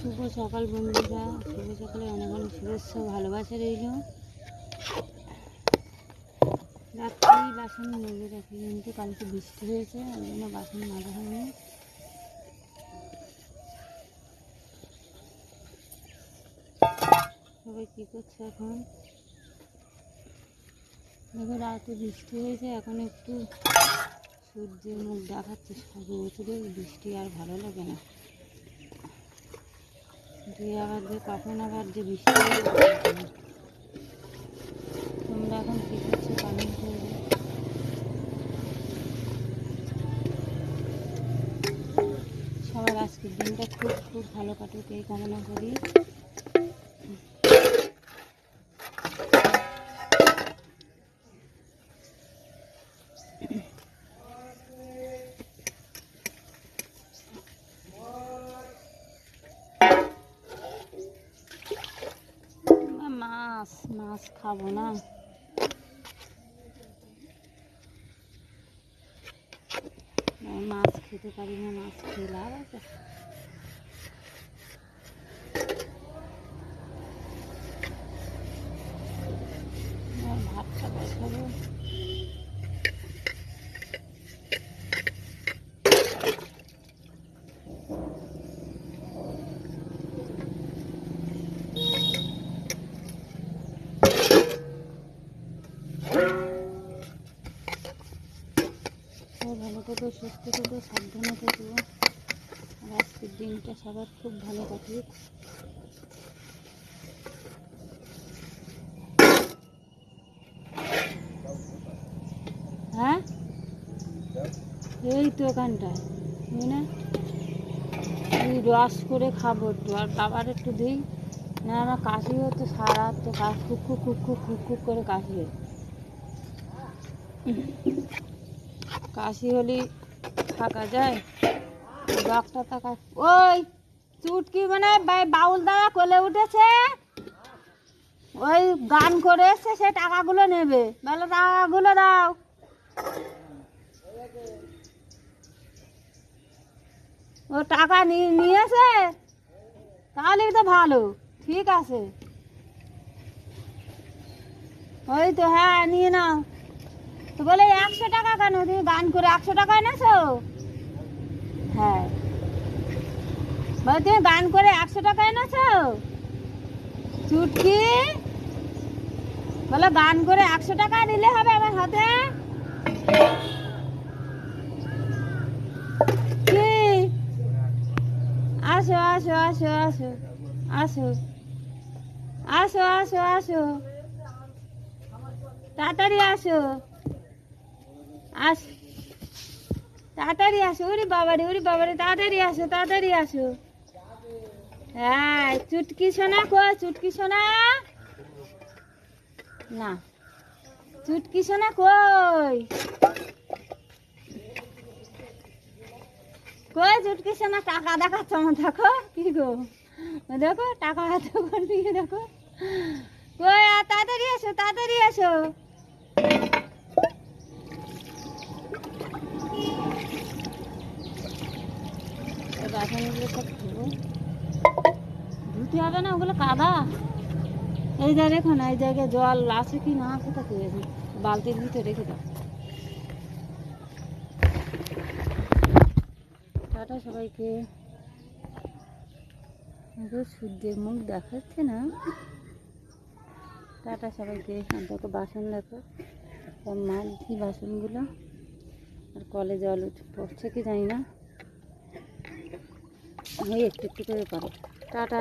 শুভ সকাল বন্ধুরা। শুভ সকালে অনেক অনেক শুভেচ্ছা ভালোবাসা রইল। রাত্রি বাসন মেজে রাখি, কিন্তু কালকে বৃষ্টি হয়েছে, ওই জন্য বাসন মাজা হয়নি। সবাই কী করছে এখন? দেখো, রাতে বৃষ্টি হয়েছে, এখন একটু সূর্যের মুখ দেখাচ্ছে সব বছরে বৃষ্টি আর ভালো লাগে না। দিয়ে আবার যে কখন আবার যে বৃষ্টি। তোমরা এখন কী করছ কমেন্ট করবে সবার আজকের দিনটা খুব খুব ভালো কাটুক, এই কামনা করি মাছ মাছ খাব না। মাছ খেতে পারি না মাছ খেয়ে লাভ আছে আর ভাতটা বসাবো সবাই ভালো সুস্থ সাবধানে আর আজকের দিনটা সবার খুব ভালো হ্যাঁ? এই তো ওখানটায় না? এই রস করে খাব একটু, আর বাবার একটু দিই। না, আমার কাশি হচ্ছে সারা তো কাশ, খুক খুক খুক করে কাশি হয় কাশি হলে থাকা যায়? ডক্টর টাকা ওই চুটকি মানে বাউল দাদা কোলে উঠেছে? ওই গান করে এসছে, সে টাকাগুলো নেবে। বলো, টাকাগুলো দাও। ও টাকা নিয়ে নিয়েছে? তাহলেই তো ভালো, ঠিক আছে। ওই তো হ্যাঁ নিয়ে নাও। তো বলে, একশো টাকা কেন? তুমি গান করে একশো টাকা এনেছো হ্যাঁ। বলে, তুমি গান করে একশো টাকা এনেছো চুটকি। বলে গান করে একশো টাকা নিলে হবে আমার হাতে? কি? আসো আসো আসো আসো আসো আসো আসো আসো। তাড়াতাড়ি আসো। আস। তাড়াতাড়ি আসো, ওরে বাবারে ওরে বাবারে, তাড়াতাড়ি আসো তাড়াতাড়ি আসো। হ্যাঁ চুটকি সোনা কো চুটকি সোনা। না, চুটকি সোনা কই? কই চুটকি সোনা? টাকা দেখাচ্ছ আমার, দেখো, কি গো? দেখো, টাকা হাতে করে নিয়ে দেখো। কই তাড়াতাড়ি আসো তাড়াতাড়ি আসো। বাসনগুলো সব ধুবো। ধুতে হবে না, ওগুলো কাদা। এই যা রেখো না, এই জায়গায় জল আছে কি না আছে তা কে বালতির ভিতরে রেখে দাও। টাটা সবাইকে। সূর্যের মুখ দেখাচ্ছে না। টাটা সবাইকে দেখো বাসন দেখো। সব মাঝি বাসনগুলো। আর কলে জল পড়ছে কি জানি না। একটু একটু করে পারো টাটা